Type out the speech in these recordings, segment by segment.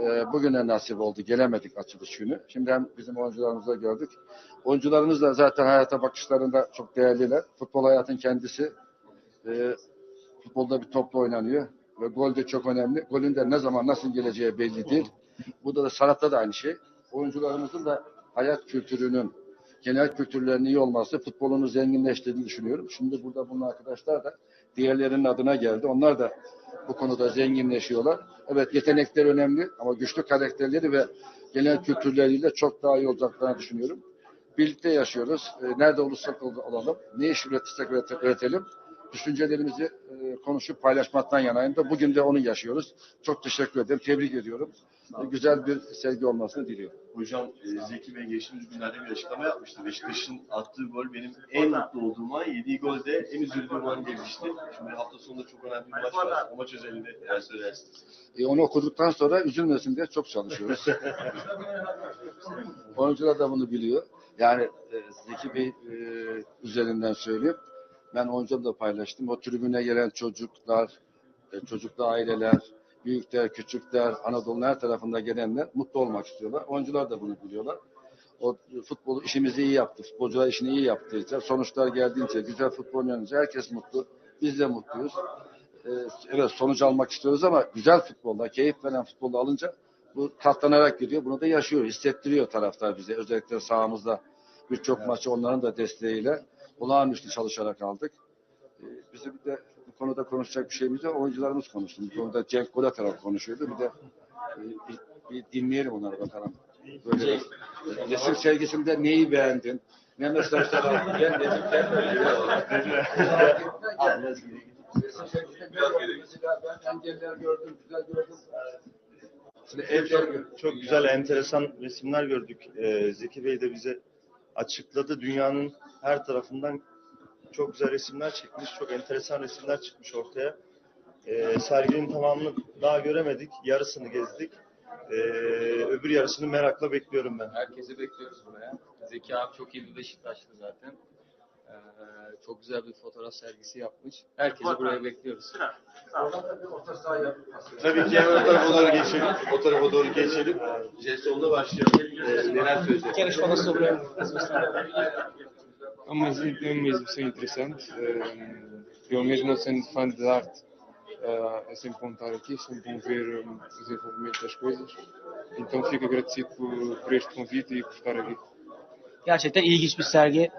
e, bugüne nasip oldu. Gelemedik açılış günü. Şimdi hem bizim oyuncularımızı da gördük. Oyuncularımız da zaten hayata bakışlarında çok değerliler. Futbol hayatın kendisi. E, futbolda bir topla oynanıyor. Ve gol de çok önemli. Golün de ne zaman nasıl geleceği belli değil. Burada da sanatta da aynı şey. Oyuncularımızın da hayat kültürünün, genel kültürlerinin iyi olması futbolunu zenginleştirdiğini düşünüyorum. Şimdi burada bulunan arkadaşlar da diğerlerinin adına geldi. Onlar da bu konuda zenginleşiyorlar. Evet yetenekler önemli ama güçlü karakterleri ve genel kültürleriyle çok daha iyi olacaklarını düşünüyorum. Birlikte yaşıyoruz. E, Nerede olursak ol- olalım, ne iş üretirsek üret- üretelim. Düşüncelerimizi e, konuşup paylaşmaktan yanayım da bugün de onu yaşıyoruz. Çok teşekkür ederim, tebrik ediyorum. Güzel bir sergi olmasını diliyorum. Hocam e, Zeki Bey geçtiğimiz günlerde bir açıklama yapmıştı. Beşiktaş'ın attığı gol benim en mutlu olduğum an, yediği gol de en üzüldüğüm an demişti. Şimdi hafta sonunda çok önemli bir maç var. O maç özelinde neler söylersiniz? E, onu okuduktan sonra üzülmesin diye çok çalışıyoruz. Oyuncular da bunu biliyor. Yani e, Zeki Bey e, üzerinden söyleyeyim. Ben oyuncularla da paylaştım. O tribüne gelen çocuklar, e, çocuklu aileler, büyükler, küçükler, Anadolu'nun her tarafında gelenler mutlu olmak istiyorlar. Oyuncular da bunu biliyorlar. O e, futbol işimizi iyi yaptı. Futbolcular işini iyi yaptıysa, sonuçlar geldiğince, güzel futbol oynanınca herkes mutlu. Biz de mutluyuz. Ee, evet sonuç almak istiyoruz ama güzel futbolda, keyif veren futbolda alınca bu katlanarak gidiyor. Bunu da yaşıyor, hissettiriyor taraftar bize. Özellikle sahamızda birçok maçı onların da desteğiyle olağanüstü çalışarak aldık. Ee, bizim de konuda konuşacak bir şeyimiz yok. Oyuncularımız konuştu. Bu konuda Cenk Kola taraf konuşuyordu. Bir de e, bir, bir dinleyelim onları bakalım. Böyle bir, e, resim sergisinde neyi beğendin? Ne mesajlar aldın? Ben dedim. Mesela ben engeller gördüm, güzel gördüm. Şimdi evler. Çok güzel, enteresan resimler gördük. Ee, Zeki Bey de bize açıkladı. Dünyanın her tarafından çok güzel resimler çekmiş. Çok enteresan resimler çıkmış ortaya. Ee, serginin tamamını daha göremedik. Yarısını gezdik. Ee, öbür yarısını merakla bekliyorum ben. Herkesi bekliyoruz buraya. Zeki abi çok iyi bir Beşiktaşlı zaten. Ee, çok güzel bir fotoğraf sergisi yapmış. Herkesi buraya bekliyoruz. Tabii ki hemen o tarafa doğru geçelim. O tarafa doğru geçelim. Jesson'da başlayalım. E, neler söyleyeceksiniz? É uma, é uma exibição interessante. Ehm, Eu mesmo sendo fã de arte, eh, é sempre bom estar aqui, é sempre bom ver hum, o desenvolvimento das coisas. Então fico agradecido por, este convite e por estar aqui. Gerçekten ilginç bir sergi.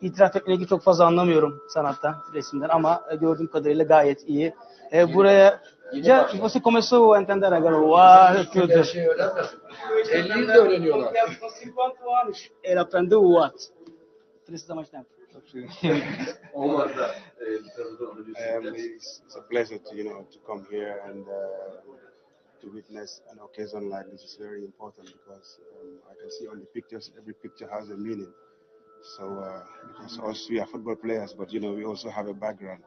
İtiraf etmeye çok fazla anlamıyorum sanatta, resimden ama gördüğüm kadarıyla gayet iyi. E, buraya já você começou a entender agora o ar, tudo. Her şeyi öğrenmesin. 50 yılda öğreniyorlar. Ele aprendeu o at. Precisa mais tempo. Olmaz da e, bir tarafa doğru Um, it's, it's a pleasure to you know to come here and uh, to witness an occasion like this is very important because um, I can see on the pictures every picture has a meaning. So uh, because us we are football players, but you know we also have a background.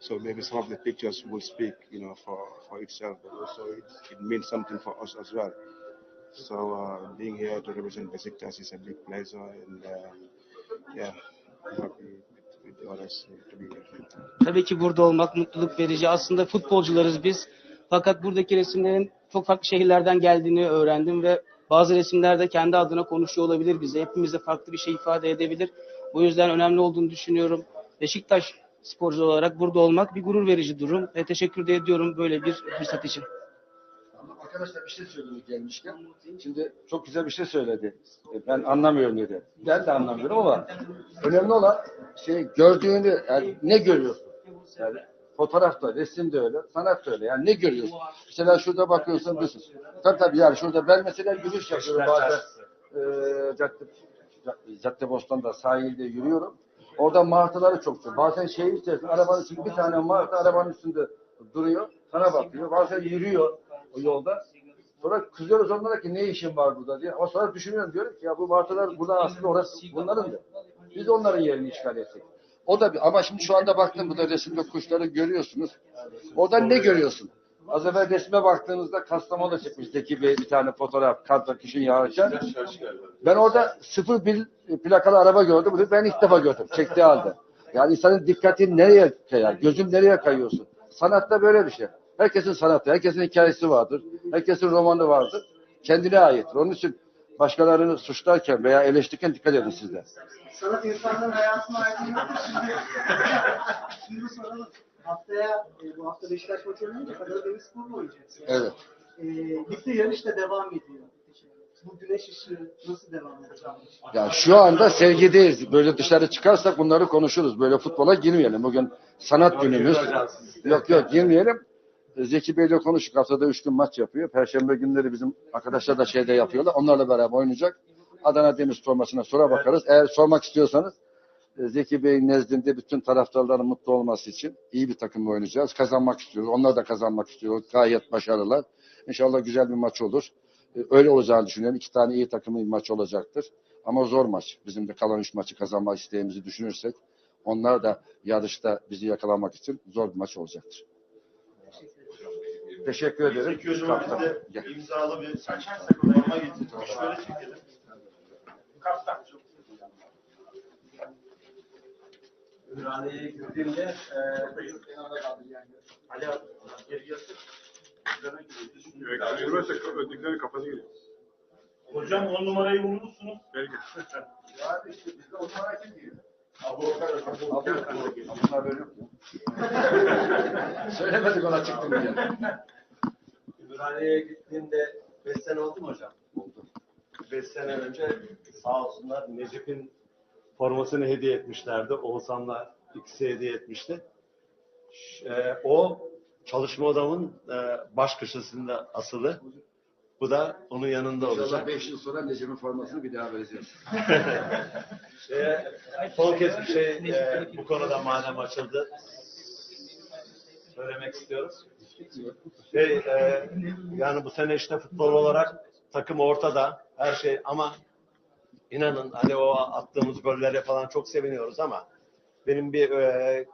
So maybe some of the pictures will speak, you know, for, for itself, but also it, it means something for us as well. So uh, being here to represent Besiktas is a big pleasure, and um, Tabii ki burada olmak mutluluk verici. Aslında futbolcularız biz. Fakat buradaki resimlerin çok farklı şehirlerden geldiğini öğrendim ve bazı resimler de kendi adına konuşuyor olabilir bize. Hepimize farklı bir şey ifade edebilir. Bu yüzden önemli olduğunu düşünüyorum. Beşiktaş sporcu olarak burada olmak bir gurur verici durum ve teşekkür de ediyorum böyle bir fırsat için. Arkadaşlar bir şey söyleyeyim gelmişken. Şimdi çok güzel bir şey söyledi. E, Ben anlamıyorum dedi. Ben de anlamıyorum ama önemli olan şey gördüğünü yani ne görüyorsun? Yani fotoğrafta, resimde öyle, sanat da öyle. Yani ne görüyorsun? Mesela şurada bakıyorsun diyorsun. Tabii tabii yani şurada ben mesela yürüyüş yapıyorum bazen. Ee, cadde, cadde, Bostan'da sahilde yürüyorum. Orada martıları çok çok. Bazen şehir içerisinde arabanın üstünde bir tane martı arabanın üstünde duruyor. Sana bakıyor. Bazen yürüyor o yolda. Sonra kızıyoruz onlara ki ne işin var burada diye. Ama sonra düşünüyorum diyorum ki ya bu martılar burada aslında orası bunların da. Biz onların yerini işgal ettik. O da bir, ama şimdi şu anda baktım burada resimde kuşları görüyorsunuz. Orada ne görüyorsun? Az evvel resme baktığınızda Kastamonu'da çıkmış Zeki Bey bir tane fotoğraf karta kışın yağarken. Ben orada 01 plakalı araba gördüm. Bunu ben ilk defa gördüm. Çektiği halde. Yani insanın dikkatini nereye kayar? Gözün nereye kayıyorsun? Sanatta böyle bir şey. Herkesin sanatı, herkesin hikayesi vardır. Herkesin romanı vardır. Kendine aittir. Onun için başkalarını suçlarken veya eleştirirken dikkat edin sizler. Sanat insanların hayatını aydınlatır. Şimdi, şimdi soralım. Haftaya, e, bu hafta Beşiktaş maçı oynayınca Kadıköy Demirspor'la oynayacaksınız. Evet. E, ligde yarış da devam ediyor. Bu güneş ışığı nasıl devam edecek? Ya şu anda sevgideyiz. Böyle dışarı çıkarsak bunları konuşuruz. Böyle futbola girmeyelim. Bugün sanat günümüz. Yok yok girmeyelim. Zeki Bey'le konuştuk. Haftada üç gün maç yapıyor. Perşembe günleri bizim arkadaşlar da şeyde yapıyorlar. Onlarla beraber oynayacak. Adana Demirspor maçına sonra bakarız. Eğer sormak istiyorsanız e, Zeki Bey'in nezdinde bütün taraftarların mutlu olması için iyi bir takımla oynayacağız. Kazanmak istiyoruz. Onlar da kazanmak istiyor. Gayet başarılılar. İnşallah güzel bir maç olur. E, Öyle olacağını düşünüyorum. İki tane iyi takımın maç olacaktır. Ama zor maç. Bizim de kalan üç maçı kazanmak isteğimizi düşünürsek onlar da yarışta bizi yakalamak için zor bir maç olacaktır. Teşekkür ederim. Hocam'a Kaptan. de Gel. imzalı bir forma getirdik. Şöyle çekelim. Ümraniye'ye gittiğimde eee Ali abi geri gelsin. Sürmezse ötekilerin kafası geliyor. Hocam on numarayı unutmuşsunuz. Belki. Abi işte bizde o numara kim diyor? Söylemedik ona çıktım diye. Ümraniye'ye gittiğimde 5 sene oldu mu hocam? Oldu. 5 sene önce sağ olsunlar Necip'in formasını hediye etmişlerdi. Oğuzhan'la ikisi hediye etmişti. Eee, o çalışma odamın eee, baş köşesinde asılı. Bu da onun yanında İnşallah olacak. 5 yıl sonra Necip'in formasını bir daha vereceğiz. Ee, son kez bir şey e, bu konuda madem açıldı söylemek istiyoruz. Şey, e, yani bu sene işte futbol olarak takım ortada her şey ama inanın hani o attığımız gollere falan çok seviniyoruz ama benim bir e,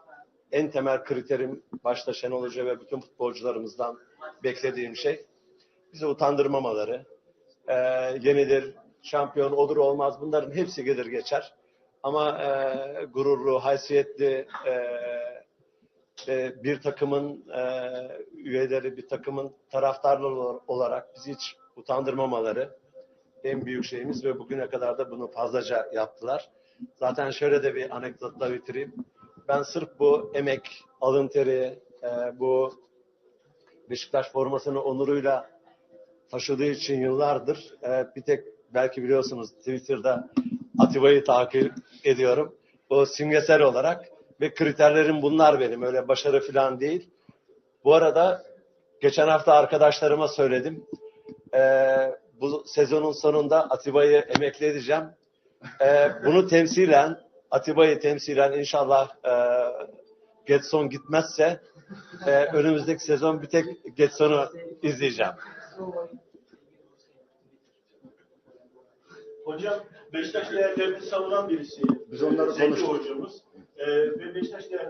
en temel kriterim başta Şenol Hoca ve bütün futbolcularımızdan beklediğim şey bizi utandırmamaları. E, yenilir, şampiyon olur olmaz bunların hepsi gelir geçer. Ama e, gururlu, haysiyetli e, e, bir takımın e, üyeleri, bir takımın taraftarları olarak bizi hiç utandırmamaları en büyük şeyimiz ve bugüne kadar da bunu fazlaca yaptılar. Zaten şöyle de bir anekdotla bitireyim. Ben sırf bu emek, alın teri, e, bu Beşiktaş formasını onuruyla taşıdığı için yıllardır e, bir tek belki biliyorsunuz Twitter'da Atiba'yı takip ediyorum. O simgesel olarak ve kriterlerim bunlar benim. Öyle başarı falan değil. Bu arada geçen hafta arkadaşlarıma söyledim. Ee, bu sezonun sonunda Atiba'yı emekli edeceğim. Ee, bunu temsilen, Atiba'yı temsilen inşallah e, Getson gitmezse e, önümüzdeki sezon bir tek Getson'u izleyeceğim. Hocam Beşiktaş değerlerini savunan birisi. Biz onları Zeki konuştuk. hocamız. Ee, ve Beşiktaş değerlerini